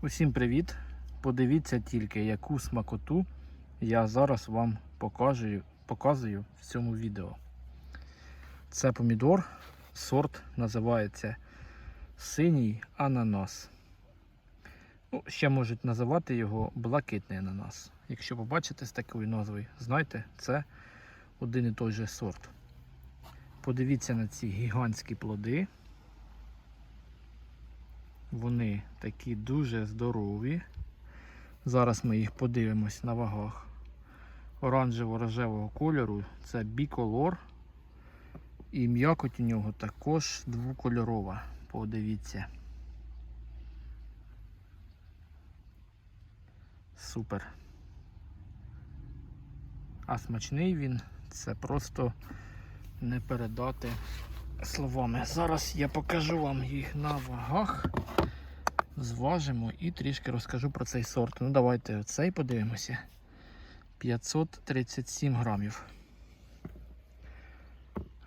Усім привіт! Подивіться тільки, яку смакоту я зараз вам покажу, показую в цьому відео. Це помідор, сорт називається синій ананас. Ну, ще можуть називати його блакитний ананас. Якщо побачите з такою назвою, знайте, це один і той же сорт. Подивіться на ці гігантські плоди. Вони такі дуже здорові. Зараз ми їх подивимось на вагах. Оранжево-рожевого кольору це біколор. І м'якоть у нього також двокольорова. Подивіться. Супер. А смачний він це просто не передати словами. Зараз я покажу вам їх на вагах. Зважимо і трішки розкажу про цей сорт. Ну, давайте цей подивимося. 537 грамів.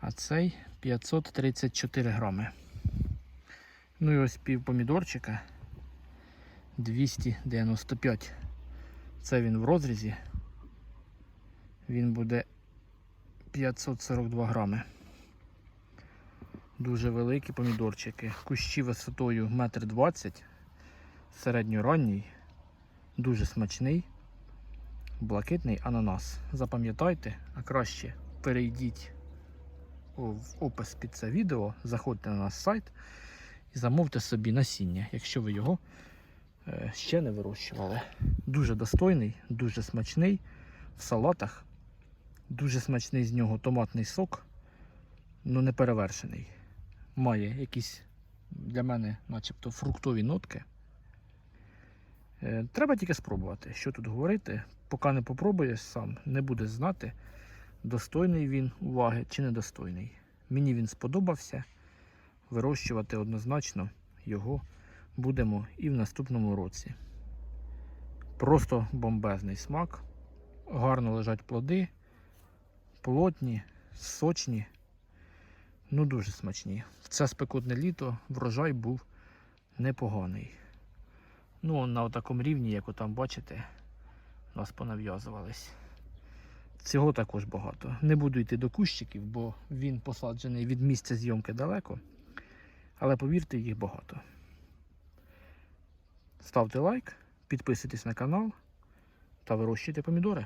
А цей 534 грами. Ну і ось пів помідорчика 295. Це він в розрізі. Він буде 542 грами. Дуже великі помідорчики. Кущі висотою 1,20 м. Середньоранній, дуже смачний, блакитний ананас. Запам'ятайте, а краще перейдіть в опис під це відео, заходьте на наш сайт і замовте собі насіння, якщо ви його е, ще не вирощували. Дуже достойний, дуже смачний в салатах. Дуже смачний з нього томатний сок, ну не перевершений. Має якісь для мене, начебто, фруктові нотки. Е, Треба тільки спробувати, що тут говорити. Поки не попробуєш сам, не будеш знати, достойний він уваги чи недостойний. Мені він сподобався. Вирощувати однозначно його будемо і в наступному році. Просто бомбезний смак. Гарно лежать плоди, плотні, сочні, ну дуже смачні. В це спекотне літо врожай був непоганий. Ну, на такому рівні, як там бачите, у нас понав'язувались. Цього також багато. Не буду йти до кущиків, бо він посаджений від місця зйомки далеко. Але повірте, їх багато. Ставте лайк, підписуйтесь на канал та вирощуйте помідори.